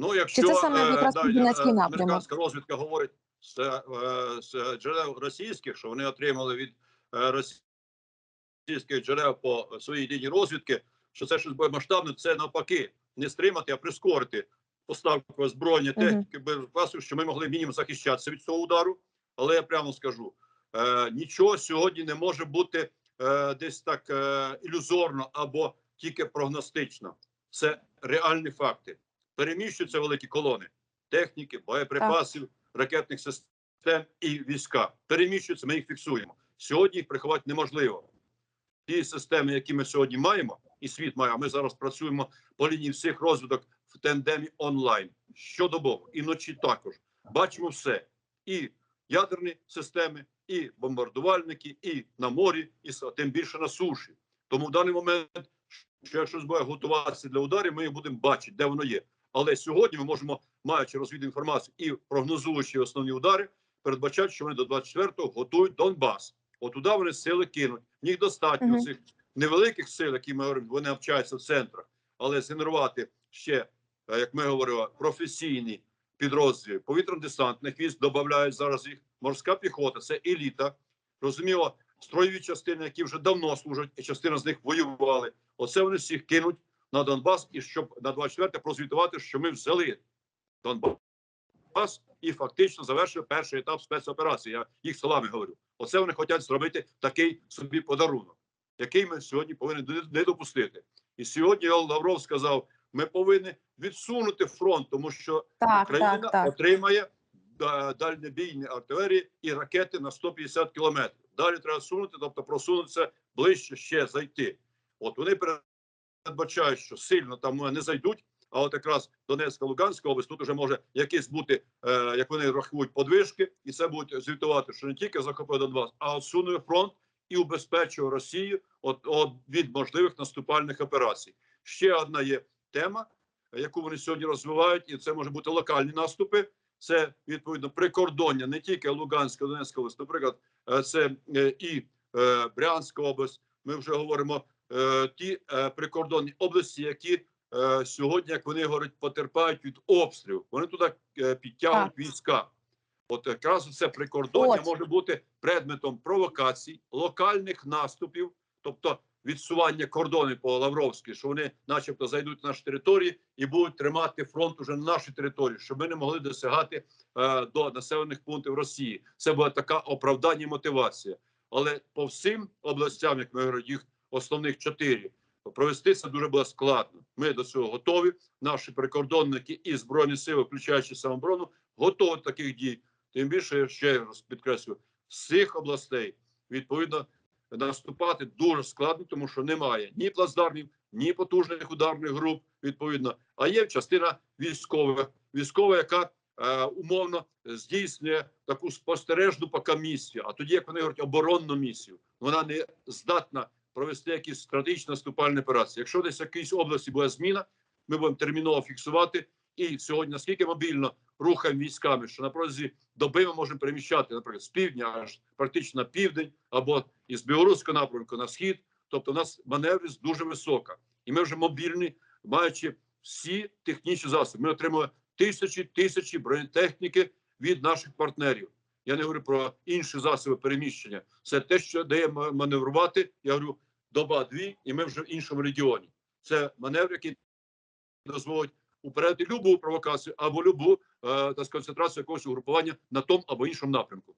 Ну, якщо Чи це саме е, якраз да, е, напрямок? американська розвідка говорить з, е, з джерел російських, що вони отримали від російських джерел по своїй лінії розвідки, що це щось буде масштабне, це навпаки не стримати, а прискорити поставку озброєння техніки боєприпасів, що ми могли мінімум захищатися від цього удару. Але я прямо скажу: е, нічого сьогодні не може бути е, десь так е, ілюзорно або тільки прогностично. Це реальні факти. Переміщуються великі колони техніки, боєприпасів, ракетних систем і війська. Переміщуються, ми їх фіксуємо. Сьогодні їх приховати неможливо. Ті системи, які ми сьогодні маємо, і світ має, а ми зараз працюємо по лінії всіх розвиток в тендемі онлайн. Щодобово, і вночі також. Бачимо все. І ядерні системи, і бомбардувальники, і на морі, і тим більше на суші. Тому в даний момент, що якщо буде готуватися для ударів, ми будемо бачити, де воно є. Але сьогодні ми можемо, маючи розвідну інформацію і прогнозуючи основні удари, передбачати, що вони до 24-го готують Донбас. От туди вони сили кинуть. В них достатньо Мгм. цих невеликих сил, які ми говоримо, вони навчаються в центрах, але згенерувати ще, е, як ми говоримо, професійні підрозділи повітряно-десантних військ додають зараз їх. Морська піхота це еліта. Розуміло, строєві частини, які вже давно служать, і частина з них воювали. Оце вони всіх кинуть на Донбас, і щоб на 24 прозвітувати, що ми взяли Донбас і фактично завершили перший етап спецоперації. Я їх словами говорю. Оце вони хочуть зробити такий собі подарунок, який ми сьогодні повинні не- допустити. І сьогодні Лавров сказав: ми повинні відсунути фронт, тому що Так, Україна так, так. отримає да, дальнобійні артилерії і ракети на 150 кілометрів. Далі треба сунути, тобто просунутися ближче ще зайти. От вони передбачають, що сильно там е, не зайдуть. А от якраз Донецька, Луганська область тут вже може якісь бути, е, як вони рахують, подвижки, і це будуть звітувати, що не тільки захопив Донбас, а отсунує фронт і убезпечує Росію от, от від можливих наступальних операцій. Ще одна є тема, яку вони сьогодні розвивають, і це може бути локальні наступи. Це відповідно прикордоння не тільки Луганська, Донецька область, наприклад, е, це е, і Брянська область. Ми вже говоримо ті е, прикордонні області, які е, сьогодні, як вони говорять, потерпають від обстрілів. Вони туди е, підтягують війська. От якраз це прикордоння От. може бути предметом провокацій, локальних наступів, тобто відсування кордонів по Лавровськи, що вони, начебто, зайдуть на наші території і будуть тримати фронт уже на нашій території, щоб ми не могли досягати е, до населених пунктів Росії. Це була така оправдання і мотивація. Але по всім областям, як ми говоримо, їх основних чотири, провести це дуже було складно. Ми до цього готові. Наші прикордонники і збройні сили, включаючи самооборону, готові до таких дій. Тим більше я ще раз підкреслю, цих областей відповідно наступати дуже складно, тому що немає ні плацдармів, ні потужних ударних груп. Відповідно, а є частина військова, військова, яка е, умовно здійснює таку спостережну поки місію. А тоді, як вони говорять, оборонну місію, вона не здатна провести якісь стратегічні наступальні операції. Якщо десь в якійсь області буде зміна, ми будемо терміново фіксувати. І сьогодні наскільки мобільно рухаємо військами, що на протязі доби ми можемо переміщати, наприклад, з півдня аж практично на південь, або із білоруського напрямку на схід. Тобто, у нас маневрість дуже висока, і ми вже мобільні, маючи всі технічні засоби. Ми отримуємо тисячі тисячі бронетехніки від наших партнерів. Я не говорю про інші засоби переміщення. Це те, що дає маневрувати. Я говорю, доба дві, і ми вже в іншому регіоні. Це маневр, який дозволить упередити любу провокацію або любу е, та сконцентрацію якогось угрупування на тому або іншому напрямку.